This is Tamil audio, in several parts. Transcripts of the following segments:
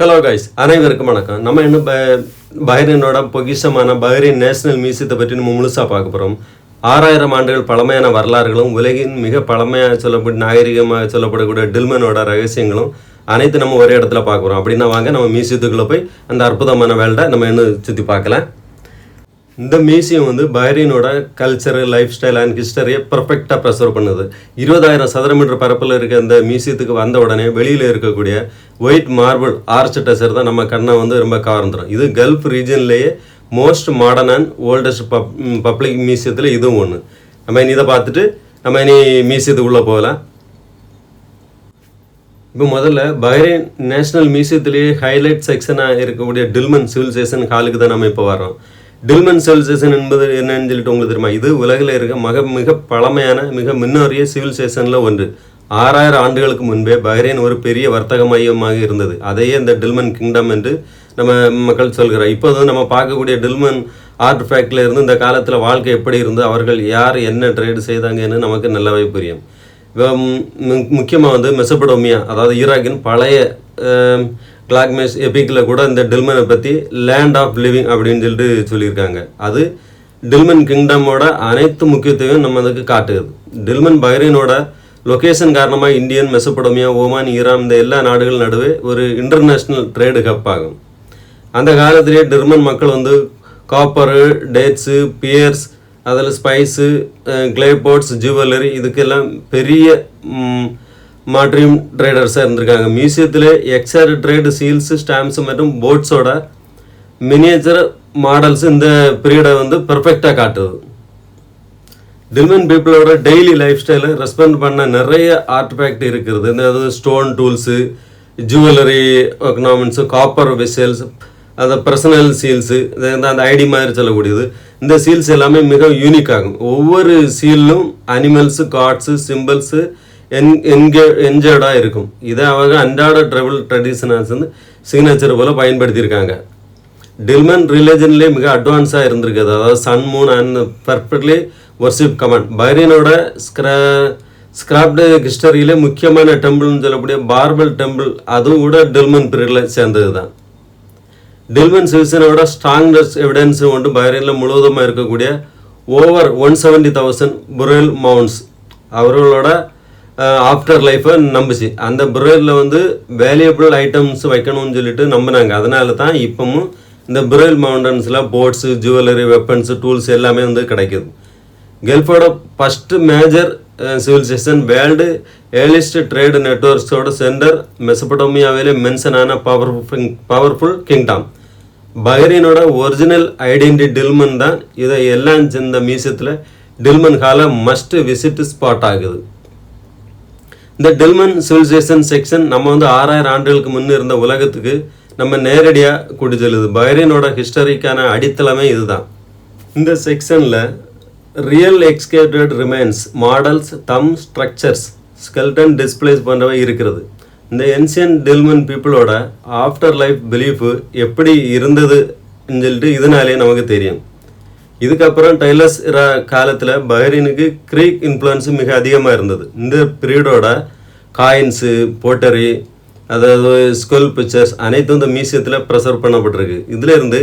ஹலோ கைஸ் அனைவருக்கும் வணக்கம். நம்ம இன்னும் ப- பஹ்ரைனோட பொக்கிஷமான பஹ்ரைன் நேஷனல் மியூசியத்தை பற்றி நம்ம முழுசாக பார்க்க போகிறோம் ஆறாயிரம் ஆண்டுகள் பழமையான வரலாறுகளும் உலகின் மிக பழமையாக சொல்லப்படும் நாகரிகமாக சொல்லப்படக்கூடிய டில்மனோட ரகசியங்களும் அனைத்து நம்ம ஒரே இடத்துல பார்க்குறோம் அப்படின்னா வாங்க நம்ம மியூசியத்துக்குள்ளே போய் அந்த அற்புதமான வேல்டை நம்ம இன்னும் சுற்றி பார்க்கலாம். இந்த மியூசியம் வந்து பஹ்ரைனோட கல்ச்சரு லைஃப் ஸ்டைல் அண்ட் ஹிஸ்டரியை பர்ஃபெக்டாக ப்ரெசர்வ் பண்ணுது. இருபதாயிரம் சதுர மீட்டர் பரப்பில் இருக்க இந்த மியூசியத்துக்கு வந்த உடனே வெளியில் இருக்கக்கூடிய ஒயிட் மார்பிள் ஆர்ச்சிடெக்சர் தான் நம்ம கண்ணை வந்து ரொம்ப கவர்ந்துடும் இது gulf ரீஜன்லேயே most modern and oldest pub public மியூசியத்தில் இதுவும் ஒன்று நம்ம இனி இதை பார்த்துட்டு நம்ம இனி மியூசியத்துக்குள்ளே போகலாம். இப்போ முதல்ல பஹ்ரைன் நேஷனல் மியூசியத்திலேயே ஹைலைட் செக்ஷனாக இருக்கக்கூடிய டில்மன் சிவிலைசேஷன் ஹாலுக்கு தான் நம்ம இப்போ வரோம் டில்மன் சிவிலைசேஷன் என்பது என்னன்னு சொல்லிட்டு உங்களுக்கு தெரியுமா? இது உலகில் இருக்க மிக மிக பழமையான மிக முன்னோறிய சிவிலைசேஷனில் ஒன்று. ஆறாயிரம் ஆண்டுகளுக்கு முன்பே பஹ்ரைன் ஒரு பெரிய வர்த்தக மையமாக இருந்தது. அதையே இந்த டில்மன் கிங்டம் என்று நம்ம மக்கள் சொல்கிறோம். இப்போது நம்ம பார்க்கக்கூடிய டில்மன் ஆர்ட் ஃபேக்டில் இருந்து இந்த காலத்தில் வாழ்க்கை எப்படி இருந்து அவர்கள் யார் என்ன ட்ரேடு செய்தாங்கன்னு நமக்கு நல்லாவே புரியும். முக்கியமாக வந்து மெசபடோமியா அதாவது ஈராக்கின் பழைய கிளாக்மேஸ் எபிக்கில் கூட இந்த டில்மனை பற்றி லேண்ட் ஆஃப் லிவிங் அப்படின்னு சொல்லிட்டு சொல்லியிருக்காங்க. அது டில்மன் கிங்டமோட அனைத்து முக்கியத்துவம் நம்ம அதுக்கு காட்டுது டில்மன் பஹ்ரைனோட லொக்கேஷன் காரணமாக இந்தியன் மெசபடோமியா ஓமான் ஈரான் இந்த எல்லா நாடுகள் நடுவே ஒரு இன்டர்நேஷ்னல் ட்ரேடு ஹப் ஆகும். அந்த காலத்திலேயே டிர்மன் மக்கள் வந்து காப்பரு டேட்ஸு பியர்ஸ் அதில் ஸ்பைஸு கிளேபோட்ஸ் ஜுவல்லரி இதுக்கெல்லாம் பெரிய மாட்ரியம் ட்ரேடர்ஸாக இருந்திருக்காங்க. மியூசியத்தில் எக்ஸார் ட்ரேடு சீல்ஸு ஸ்டாம்ப்ஸ் மற்றும் போட்ஸோட மினியேச்சர் மாடல்ஸ் இந்த பீரியடை வந்து பெர்ஃபெக்டாக காட்டுது. டில்மன் பீப்புளோட டெய்லி லைஃப் ஸ்டைலை ரெஸ்பாண்ட் பண்ண நிறைய ஆர்டிஃபேக்ட் இருக்கிறது. இந்த stone tools jewellery economics copper vessels அந்த பர்சனல் சீல்ஸு அந்த ஐடி மாதிரி சொல்லக்கூடியது. இந்த சீல்ஸ் எல்லாமே மிக யூனிக் ஆகும் ஒவ்வொரு சீலும் அனிமல்ஸு காட்ஸு சிம்பிள்ஸு என்ஜர்டாக இருக்கும். இதை அவங்க அன்றாட ட்ரபிள் ட்ரெடிஷனல்ஸ் வந்து சிக்னேச்சர் போல் பயன்படுத்தியிருக்காங்க. டில்மன் ரிலேஜன்லேயே மிக அட்வான்ஸாக இருந்திருக்குது. அதாவது sun moon and perfectly worship command பைரியனோட ஸ்க்ரா ஸ்கிராப்டு ஹிஸ்டரியிலே முக்கியமான டெம்பிள்னு சொல்லக்கூடிய பார்பல் டெம்பிள் அதுவும் கூட டில்மன் பீரியடில் சேர்ந்தது தான் டில்மன் சிவிசனோட ஸ்ட்ராங்கஸ்ட் எவிடன்ஸ் கொண்டு பைரியனில் முழுவதுமாக இருக்கக்கூடிய over one seventy thousand burial mounds அவர்களோட ஆஃப்டர் லைஃப்பை நம்புச்சு. அந்த புரேலில் வந்து வேல்யூபிள் ஐட்டம்ஸ் வைக்கணும்னு சொல்லிட்டு நம்பினாங்க. அதனால தான் இப்போவும் இந்த பிரெயில் மவுண்டன்ஸில் போட்ஸு ஜுவல்லரி வெப்பன்ஸு டூல்ஸ் எல்லாமே வந்து கிடைக்குது. கல்ஃபோட first major civilisation world earliest trade நெட்ஒர்க்ஸோட centre மெசபடோமியாவிலே மென்ஷனான பவர்ஃபுல் பவர்ஃபுல் கிங்டம் பஹ்ரைனோட ஒரிஜினல் ஐடென்டி டில்மன் தான். இதை எல்லாம் இந்த மியூசியத்தில் டில்மன் ஹாலை மஸ்ட் விசிட் ஸ்பாட் ஆகுது. இந்த டெல்மன் சிவிலைசேஷன் செக்ஷன் நம்ம வந்து ஆறாயிரம் ஆண்டுகளுக்கு முன்னே இருந்த உலகத்துக்கு நம்ம நேரடியாக கூட்டி செல்லுது. ஹிஸ்டரிக்கான அடித்தளமே இதுதான். இந்த செக்ஷனில் real excavated remains models tomb structures skeleton displays போன்றவை இருக்கிறது. இந்த என்சியன் டெல்மன் பீப்புளோட ஆஃப்டர் லைஃப் பிலீஃபு எப்படி இருந்ததுன்னு சொல்லிட்டு இதனாலே நமக்கு தெரியும். இதுக்கப்புறம் டைலர்ஸ் காலத்தில் பஹ்ரைனுக்கு க்ரீக் இன்ஃப்ளூயன்ஸு மிக அதிகமாக இருந்தது. இந்த பீரியடோட காயின்ஸு போட்டரி அதாவது ஸ்கூல் பிக்சர்ஸ் அனைத்தும் இந்த மியூசியத்தில் ப்ரெசர்வ் பண்ணப்பட்டிருக்கு. இதிலிருந்து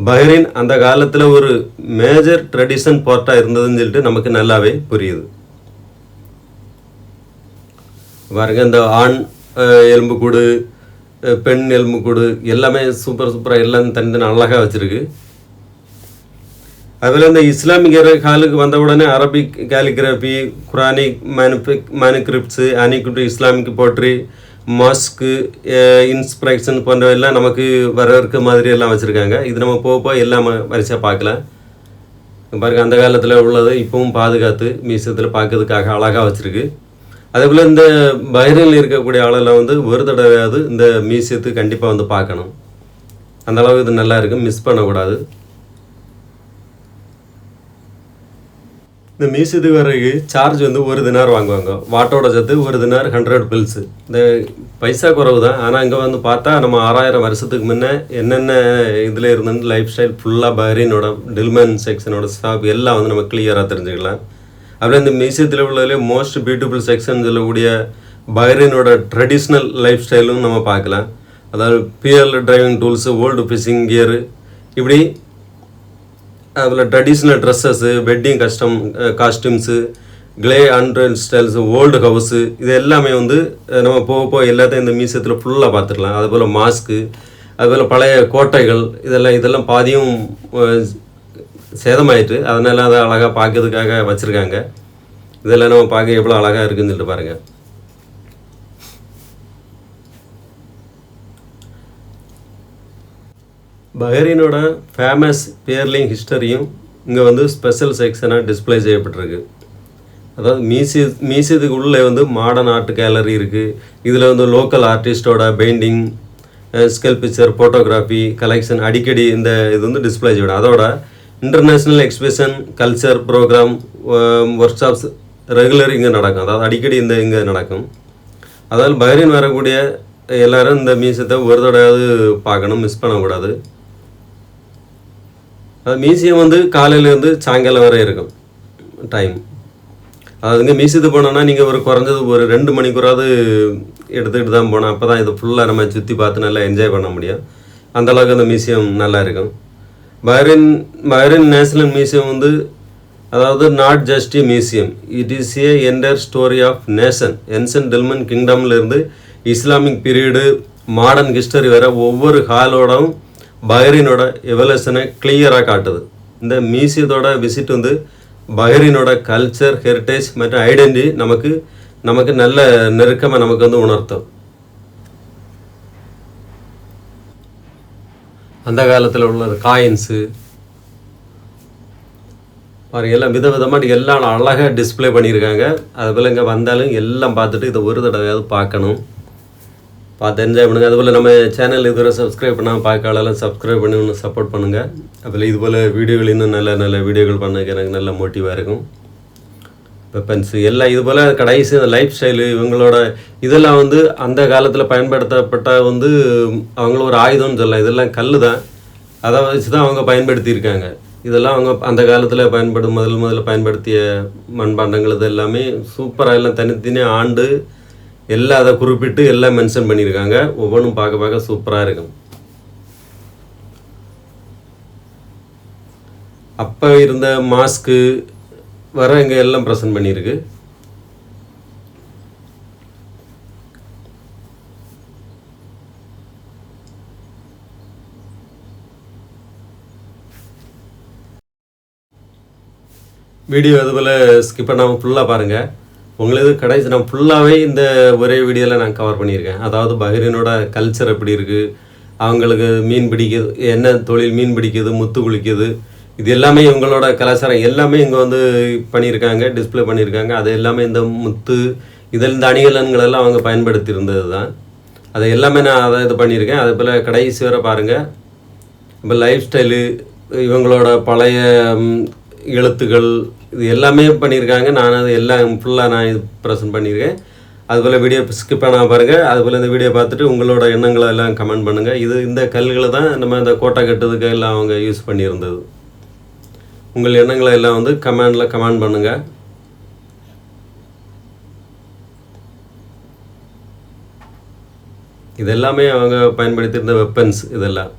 இருந்து அந்த காலத்தில் ஒரு மேஜர் ட்ரெடிஷன் போர்ட்டாக இருந்ததுன்னு சொல்லிட்டு நமக்கு நல்லாவே புரியுது. பாருங்க இந்த ஆண் எலும்புக்கூடு பெண் எலும்புக்கூடு எல்லாமே சூப்பர் சூப்பராக எல்லாம் தனித்தனி அழகாக வச்சுருக்கு. அதுபோல் இந்த இஸ்லாமிக் காலுக்கு வந்த உடனே அரபிக் கேலிகிராஃபி குரானிக் மேனுபிக் மேனுகிரிப்ட்ஸு அனிகுட்டு இஸ்லாமிக் போட்ரி மாஸ்க்கு இன்ஸ்பிரேஷன் போன்றவெல்லாம் நமக்கு வரவேற்க மாதிரி எல்லாம் வச்சுருக்காங்க இது நம்ம போக போக எல்லாம் வரிசையாக பார்க்கலாம் பாருங்கள் அந்த காலத்தில் உள்ளது இப்பவும் பாதுகாத்து மியூசியத்தில் பார்க்கறதுக்காக அழகாக வச்சுருக்கு அதே போல் இந்த பஹ்ரைனில் இருக்கக்கூடிய ஆளெல்லாம் வந்து ஒரு தடவையாவது இந்த மியூசியத்துக்கு கண்டிப்பாக வந்து பார்க்கணும் அந்த அளவுக்கு இது நல்லா இருக்கு மிஸ் பண்ணக்கூடாது இந்த மியூசியத்துக்கு வர்றதுக்கு சார்ஜ் வந்து ஒரு தினார் வாங்குவாங்க. வாட்டோட சேர்த்து ஒரு தினார் ஹண்ட்ரட் பில்ஸு இந்த பைசா குறவு தான். ஆனால் இங்கே வந்து பார்த்தா நம்ம ஆறாயிரம் வருஷத்துக்கு முன்னே என்னென்ன இதில் இருந்துன்னு லைஃப் ஸ்டைல் ஃபுல்லாக பஹ்ரைனோட டில்மன் செக்ஷனோட ஸ்டாப் எல்லாம் வந்து நம்ம கிளியராக தெரிஞ்சுக்கலாம். அப்புறம் இந்த மியூசியத்தில் உள்ளதுலே மோஸ்ட் பியூட்டிஃபுல் செக்ஷன் சொல்லக்கூடிய பஹ்ரைனோட ட்ரெடிஷ்னல் லைஃப் ஸ்டைலும் நம்ம பார்க்கலாம். அதாவது pearl driving tools old fishing gear இப்படி அதில் traditional dresses wedding custom costumes clay அண்ட்ரன் styles old house இது எல்லாமே வந்து நம்ம போக போக எல்லாத்தையும் இந்த மியூசியத்தில் ஃபுல்லாக பார்த்துக்கலாம் அதுபோல் மாஸ்க்கு அதுபோல் பழைய கோட்டைகள் இதெல்லாம் இதெல்லாம் பாதியும் சேதமாயிட்டு அதனால் அதை அழகாக பார்க்கறதுக்காக வச்சுருக்காங்க. இதெல்லாம் நம்ம பார்க்க எவ்வளோ அழகாக இருக்குன்னு சொல்லிட்டு பாருங்கள் பஹ்ரைனோட ஃபேமஸ் பேர்லிங் ஹிஸ்டரியும் இங்கே வந்து ஸ்பெஷல் செக்ஷனாக டிஸ்ப்ளே செய்யப்பட்டிருக்கு. அதாவது மியூசிய மியூசியத்துக்கு உள்ளே வந்து மாடர்ன் ஆர்ட் கேலரி இருக்குது இதில் வந்து லோக்கல் ஆர்டிஸ்டோட பெயிண்டிங் ஸ்கல்பிச்சர் ஃபோட்டோகிராஃபி கலெக்ஷன் அடிக்கடி இந்த இது வந்து டிஸ்ப்ளே செய்யணும் அதோட international exhibition culture programme workshops regular இங்கே நடக்கும். அதாவது அடிக்கடி இந்த இங்கே நடக்கும். அதாவது பஹ்ரைன் வரக்கூடிய எல்லோரும் இந்த மியூசியத்தை ஒரு தடவையாவது பார்க்கணும் மிஸ் பண்ணக்கூடாது. மியூசியம் வந்து காலையிலேருந்து சாயங்காலம் வரை இருக்கும். டைம் அது இங்கே மியூசியத்துக்கு போனோம்னா நீங்கள் ஒரு குறைஞ்சது ஒரு ரெண்டு மணிக்கூறாவது எடுத்துக்கிட்டு தான் போனோம் அப்போ தான் இதை ஃபுல்லாக நம்ம சுற்றி பார்த்து நல்லா என்ஜாய் பண்ண முடியும். அந்தளவுக்கு அந்த மியூசியம் நல்லா இருக்கும். பஹ்ரைன் பஹ்ரைன் நேஷனல் மியூசியம் வந்து அதாவது not just a museum it is a entire story of nation ancient Dilmun கிங்டம்லேருந்து Islamic period modern history வர ஒவ்வொரு ஹாலோடவும் பஹ்ரைனோட எவல்யூஷனை கிளியராக காட்டுது. இந்த மியூசியத்தோட விசிட் வந்து பஹ்ரைனோட கல்ச்சர் ஹெரிட்டேஜ் மற்றும் ஐடென்டிட்டி நமக்கு நமக்கு நல்ல நெருக்கமாக நமக்கு வந்து உணர்த்தும். அந்த காலத்தில் உள்ள காயின்ஸு பாருங்க எல்லாம் விதவிதமாக எல்லாம் அழகாக டிஸ்பிளே பண்ணியிருக்காங்க. அதுபோல் இங்கே வந்தாலும் எல்லாம் பார்த்துட்டு இதை ஒரு தடவையாவது பார்க்கணும். பார்த்து என்ஜாய் பண்ணுங்கள் அதுபோல் நம்ம சேனல் இதுவரை சப்ஸ்கிரைப் பண்ணால் பார்க்கலாம் சப்ஸ்கிரைப் பண்ணி இன்னும் சப்போர்ட் பண்ணுங்கள் அதில் இதுபோல் வீடியோகள் இன்னும் நல்ல நல்ல வீடியோகள் பண்ணக்கு எனக்கு நல்ல மோட்டிவாக இருக்கும். வெப்பன்ஸு எல்லாம் இது போல் கடைசி அந்த லைஃப் ஸ்டைலு இவங்களோட இதெல்லாம் வந்து அந்த காலத்தில் பயன்படுத்தப்பட்ட வந்து அவங்கள ஒரு ஆயுதம்னு சொல்லலாம். இதெல்லாம் கல் தான். அதை வச்சு தான் அவங்க பயன்படுத்தியிருக்காங்க. இதெல்லாம் அவங்க அந்த காலத்தில் பயன்படும் முதல் முதல்ல பயன்படுத்திய மண்பாண்டங்கள் இது எல்லாமே சூப்பராக எல்லாம் தனித்தனியாக ஆண்டு எல்லாம் அதை குறிப்பிட்டு எல்லாம் மென்ஷன் பண்ணியிருக்காங்க. ஒவ்வொன்றும் பார்க்க பார்க்க சூப்பராக இருக்கும். அப்போ இருந்த மாஸ்க்கு வர இங்கே எல்லாம் ப்ரெசென்ட் பண்ணியிருக்கு. வீடியோ அதுபோல் ஸ்கிப் பண்ணாமல் ஃபுல்லாக பாருங்கள் உங்களுக்கு கடைசி நான் ஃபுல்லாகவே இந்த ஒரே வீடியோவில் நான் கவர் பண்ணியிருக்கேன். அதாவது பஹ்ரீனோட கல்ச்சர் எப்படி இருக்குது அவங்களுக்கு மீன் பிடிக்கிறது என்ன தொழில் மீன் பிடிக்கிறது முத்து குளிக்கிறது இது எல்லாமே இவங்களோட கலாச்சாரம் எல்லாமே இங்கே வந்து பண்ணியிருக்காங்க டிஸ்ப்ளே பண்ணியிருக்காங்க. அது எல்லாமே இந்த முத்து இதில் இந்த அணிகலன்களெல்லாம் அவங்க பயன்படுத்தி இருந்தது தான் அதை எல்லாமே நான் அதை இது பண்ணியிருக்கேன். அதே போல் கடைசி வரை பாருங்கள் இப்போ லைஃப் ஸ்டைலு இவங்களோட பழைய எழுத்துக்கள் இது எல்லாமே பண்ணியிருக்காங்க. நான் அது எல்லாம் ஃபுல்லாக நான் இது ப்ரெசென்ட் பண்ணியிருக்கேன். அதுபோல் வீடியோ ஸ்கிப் பண்ணால் பாருங்கள் அதுபோல் இந்த வீடியோ பார்த்துட்டு உங்களோட எண்ணங்களை எல்லாம் கமெண்ட் பண்ணுங்கள் இது இந்த கல்களை தான் நம்ம இந்த கோட்டை கட்டுறதுக்கு எல்லாம் அவங்க யூஸ் பண்ணியிருந்தது. உங்கள் எண்ணங்களை எல்லாம் வந்து கமெண்டில் கமெண்ட் பண்ணுங்கள் இதெல்லாமே அவங்க பயன்படுத்தியிருந்த வெப்பன்ஸ் இதெல்லாம்.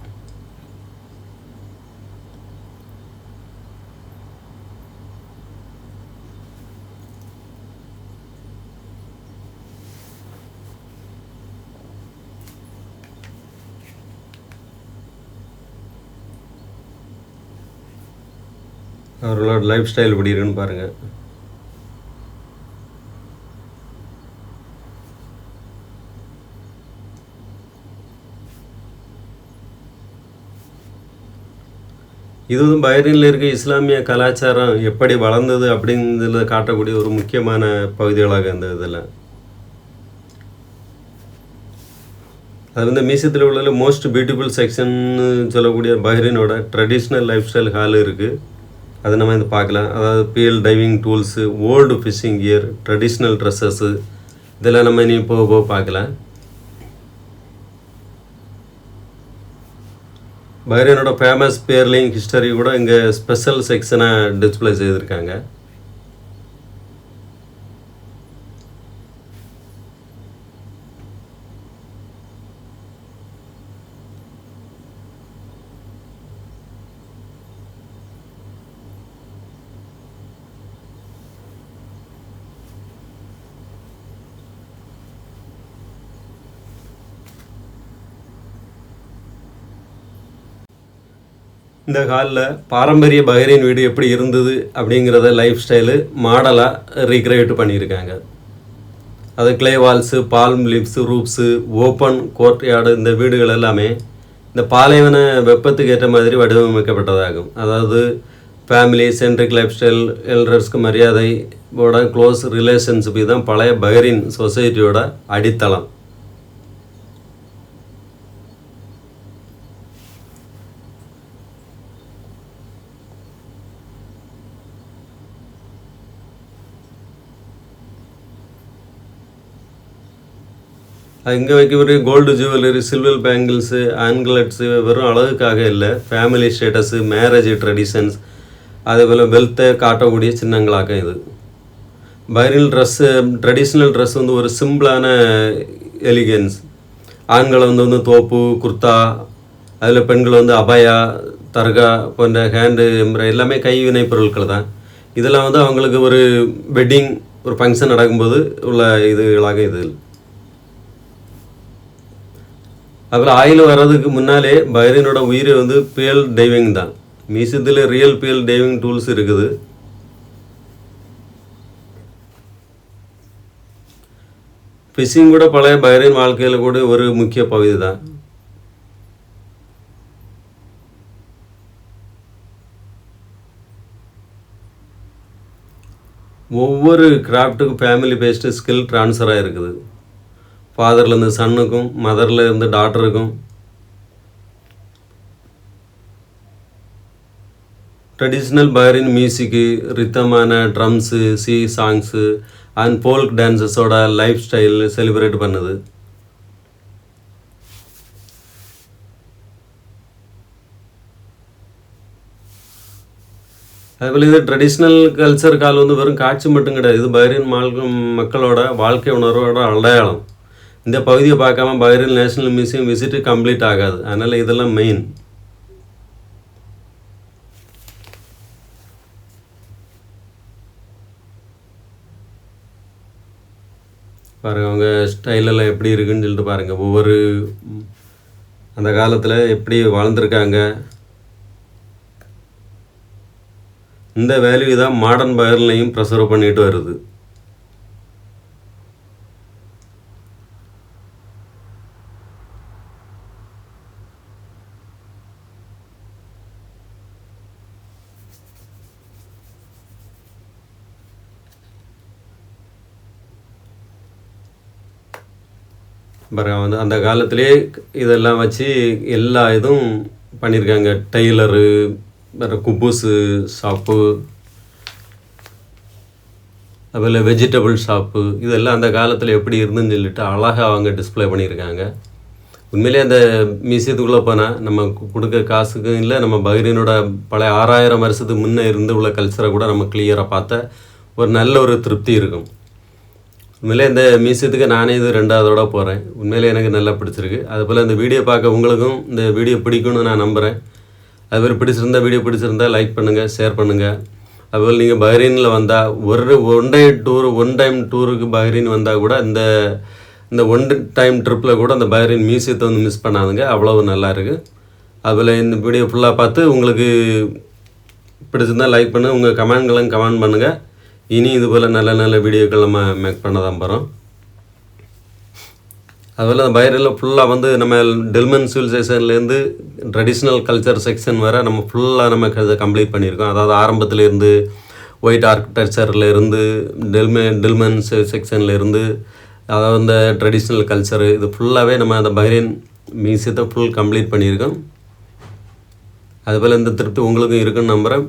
அவர்களோட லைஃப் ஸ்டைல் எப்படி இருக்குன்னு பாருங்கள் இதுவும் வந்து இருக்க இஸ்லாமிய கலாச்சாரம் எப்படி வளர்ந்தது அப்படிங்கிறத காட்டக்கூடிய ஒரு முக்கியமான பகுதிகளாக இந்த இதெல்லாம் அது வந்து மியூசியத்தில் உள்ள மோஸ்ட் பியூட்டிஃபுல் செக்ஷன் சொல்லக்கூடிய பஹ்ரீனோட ட்ரெடிஷ்னல் லைஃப் ஸ்டைல் ஹால் இருக்குது அதை நம்ம இது பார்க்கலாம். அதாவது pearl diving tools old fishing gear traditional dresses இதெல்லாம் நம்ம இனி போக போக பார்க்கலாம். பைரனோட ஃபேமஸ் பேர்லிங் ஹிஸ்டரி கூட இங்கே ஸ்பெஷல் செக்ஷனாக டிஸ்ப்ளே செய்திருக்காங்க. இந்த காலில் பாரம்பரிய பஹ்ரைன் வீடு எப்படி இருந்தது அப்படிங்கிறத லைஃப் ஸ்டைலு மாடலாக ரீக்ரியேட் பண்ணியிருக்காங்க. அது clay walls palm leafs roofs open courtyard இந்த வீடுகள் எல்லாமே இந்த பாலைவன வெப்பத்துக்கு ஏற்ற மாதிரி வடிவமைக்கப்பட்டதாகும். அதாவது ஃபேமிலி சென்ட்ரிக் லைஃப் ஸ்டைல் எல்டர்ஸ்க்கு மரியாதையோட க்ளோஸ் ரிலேஷன்ஷிப் இதுதான் பழைய பஹ்ரைன் சொசைட்டியோட அடித்தளம். இங்கே வைக்கக்கூடிய gold jewellery silver bangles anklets வெறும் அழகுக்காக இல்லை. ஃபேமிலி ஸ்டேட்டஸு மேரேஜ் ட்ரெடிஷன்ஸ் அதேபோல் வெல்த்தை காட்டக்கூடிய சின்னங்களாக இது. பைரல் ட்ரெஸ்ஸு ட்ரெடிஷ்னல் ட்ரெஸ் வந்து ஒரு சிம்பிளான எலிகன்ஸ் ஆண்களை வந்து வந்து தோப்பு குர்தா அதில் பெண்கள் வந்து அபயா தர்கா போன்ற ஹேண்டு எல்லாமே கைவினை பொருட்கள் தான். இதெல்லாம் வந்து அவங்களுக்கு ஒரு வெட்டிங் ஒரு ஃபங்க்ஷன் நடக்கும்போது உள்ள இதுகளாக இது. அப்புறம் ஆயில் வர்றதுக்கு முன்னாலே பைரனோட உயிர் வந்து பியல் டைவிங் தான். மியூசியத்தில் ரியல் பியல் டைவிங் டூல்ஸ் இருக்குது. ஃபிஷிங் கூட பழைய பைரன் வாழ்க்கையில் கூட ஒரு முக்கிய பகுதி தான். ஒவ்வொரு கிராஃப்ட்டுக்கும் ஃபேமிலி பேஸ்டு ஸ்கில் ட்ரான்ஸ்ஃபர் ஆகிருக்குது ஃபாதர்லேருந்து சன்னுக்கும் மதரில் இருந்து டாட்டருக்கும் traditional Bahrain music ரித்தமான drums sea songs and folk டான்ஸஸோட life style celebrate பண்ணுது. அதேபோல் இது ட்ரெடிஷ்னல் கல்ச்சர் கால் வந்து வெறும் காட்சி மட்டும் கிடையாது. இது பஹ்ரைன் மால் மக்களோட வாழ்க்கை உணர்வோட அடையாளம். இந்த பகுதியை பார்க்காம Bahrain national museum visit complete ஆகாது. அதனால் இதெல்லாம் மெயின் பாருங்கள் அவங்க ஸ்டைலெல்லாம் எப்படி இருக்குன்னு சொல்லிட்டு பாருங்கள் ஒவ்வொரு அந்த காலத்தில் எப்படி வளர்ந்துருக்காங்க இந்த வேல்யூ தான் மாடர்ன் பயர்லையும் ப்ரெசர்வ் பண்ணிட்டு வருது. பாருங்க வந்து அந்த காலத்திலே இதெல்லாம் வச்சு எல்லா இதுவும் பண்ணியிருக்காங்க டெய்லரு வேறு குப்பூஸு ஷாப்பு அதுபோல் வெஜிடபிள் ஷாப்பு இதெல்லாம் அந்த காலத்தில் எப்படி இருந்துன்னு சொல்லிட்டு அழகாக அவங்க டிஸ்பிளே பண்ணியிருக்காங்க உண்மையிலே அந்த மியூசியத்துக்குள்ளே போனால் நம்ம கொடுக்க காசுக்கும் இல்லை நம்ம பகிரீனோட பழைய ஆறாயிரம் வருஷத்துக்கு முன்னே இருந்து உள்ள கல்ச்சரை கூட நம்ம கிளியராக பார்த்த ஒரு நல்ல ஒரு திருப்தி இருக்கும். உண்மையிலே இந்த மியூசியத்துக்கு நானே இது ரெண்டாவதோட போகிறேன் உண்மையிலே எனக்கு நல்லா பிடிச்சிருக்கு. அதுபோல் இந்த வீடியோ பார்க்க உங்களுக்கும் இந்த வீடியோ பிடிக்கும்னு நான் நம்புகிறேன் அதுபோல் பிடிச்சிருந்தா வீடியோ பிடிச்சிருந்தா லைக் பண்ணுங்கள் ஷேர் பண்ணுங்கள் அதுபோல் நீங்கள் பஹ்ரீனில் வந்தால் ஒரு one day tour one time டூருக்கு பஹ்ரீன் வந்தால் கூட இந்த இந்த ஒன் டைம் ட்ரிப்பில் கூட அந்த பஹ்ரீன் மியூசியத்தை வந்து மிஸ் பண்ணாதுங்க. அவ்வளவு நல்லா இருக்குது இந்த வீடியோ ஃபுல்லாக பார்த்து உங்களுக்கு பிடிச்சிருந்தா லைக் பண்ணுங்கள் உங்கள் கமெண்ட்களும் கமெண்ட் பண்ணுங்கள் இனி இது போல் நல்ல நல்ல வீடியோக்கள் நம்ம மேக் பண்ண தான் போகிறோம் அதுபோல் அந்த பைரில் ஃபுல்லாக வந்து நம்ம டெல்மன் சிவிலைசேஷன்லேருந்து ட்ரெடிஷ்னல் கல்ச்சர் செக்ஷன் வர நம்ம ஃபுல்லாக நம்ம இதை கம்ப்ளீட் பண்ணியிருக்கோம். அதாவது ஆரம்பத்துலேருந்து ஒயிட் ஆர்கிடெக்சர்லேருந்து டெல்மே டெல்மன் செக்ஷன்லேருந்து அதாவது இந்த ட்ரெடிஷ்னல் கல்ச்சரு இது ஃபுல்லாகவே நம்ம அந்த பைரியன் மியூசியத்தை ஃபுல் கம்ப்ளீட் பண்ணியிருக்கோம். அதுபோல் இந்த திருப்தி உங்களுக்கும் இருக்குன்னு நம்புகிறேன்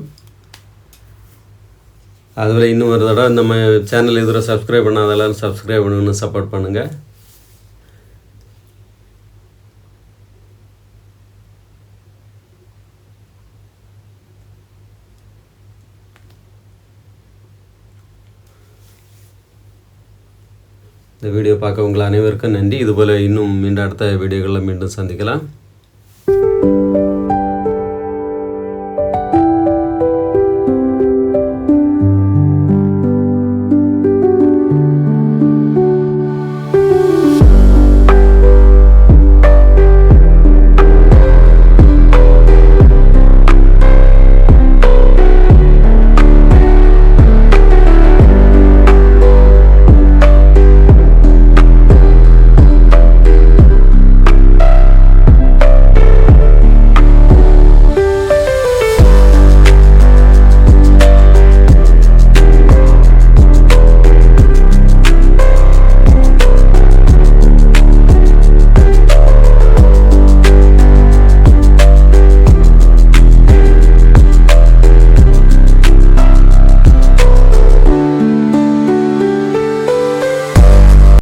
அதுவரை இன்னும் ஒரு தடவை நம்ம சேனல் இதுவரை சப்ஸ்கிரைப் பண்ணாதெல்லாம் சப்ஸ்கிரைப் பண்ணணும்னு சப்போர்ட் பண்ணுங்கள் இந்த வீடியோ பார்க்க உங்கள் அனைவருக்கும் நன்றி. இதுபோல் இன்னும் மீண்டும் அடுத்த வீடியோகளில் மீண்டும் சந்திக்கலாம்.